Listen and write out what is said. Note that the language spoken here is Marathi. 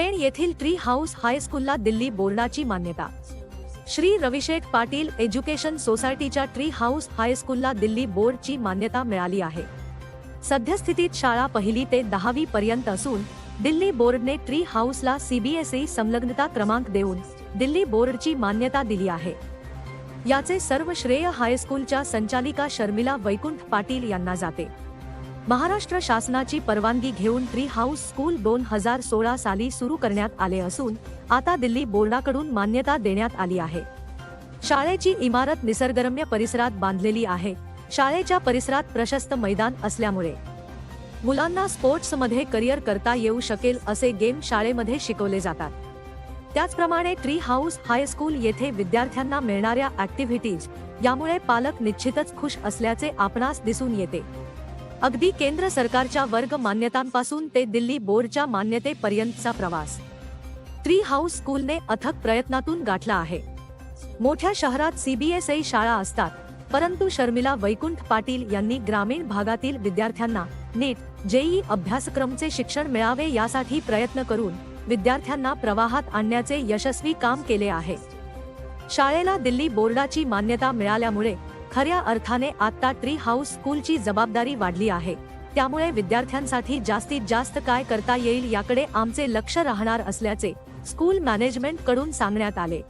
येथील ट्री हाऊस हायस्कूलला दिल्ली बोर्डाची मान्यता. श्री रविशेठ पाटील एज्युकेशन सोसायटीच्या ट्री हाऊस हायस्कूलला दिल्ली बोर्डची मान्यता मिळाली आहे. सद्यस्थितीत शाळा पहिली ते दहावी पर्यंत असून दिल्ली बोर्डने ट्री हाऊसला सीबीएसई संलग्नता क्रमांक देऊन दिल्ली बोर्डची मान्यता दिली आहे. याचे सर्व श्रेय हायस्कूलच्या संचालिका शर्मिला वैकुंठ पाटील यांना जाते. महाराष्ट्र शासनाची परवानगी घेऊन ट्री हाऊस स्कूल दोन हजार सोळा साली सुरू करण्यात आले असून आता दिल्ली बोर्डाकडून मान्यता देण्यात आली आहे. शाळेची इमारत निसर्गरम्य परिसरात बांधलेली आहे. शाळेच्या परिसरात प्रशस्त मैदान असल्यामुळे. मुलांना स्पोर्ट्समध्ये करिअर करता येऊ शकेल असे गेम शाळेमध्ये शिकवले जातात. त्याचप्रमाणे ट्री हाऊस हायस्कूल येथे विद्यार्थ्यांना मिळणाऱ्या ऍक्टिव्हिटीज यामुळे पालक निश्चितच खुश असल्याचे आपणास दिसून येते. अगदी केंद्र सरकारच्या वर्ग मान्यतांपासून ते दिल्ली बोर्डच्या मान्यतेपर्यंतचा प्रवास. ट्री हाऊस स्कूलने अथक प्रयत्नातून गाठला आहे. मोठ्या शहरात सीबीएसई शाळा असतात परंतु शर्मिला वैकुंठ पाटील यांनी ग्रामीण भागातील विद्यार्थ्यांना नीट जेई अभ्यासक्रमचे शिक्षण मिळावे यासाठी प्रयत्न करून विद्यार्थ्यांना प्रवाहात आणण्याचे यशस्वी काम केले आहे. शाळेला दिल्ली बोर्डाची मान्यता मिळाल्यामुळे खऱ्या अर्थाने आता ट्री हाऊस स्कूलची जबाबदारी वाढली आहे. त्यामुळे विद्यार्थ्यांसाठी जास्तीत जास्त काय करता येईल याकडे आमचे लक्ष राहणार असल्याचे स्कूल मॅनेजमेंटकडून सांगण्यात आले.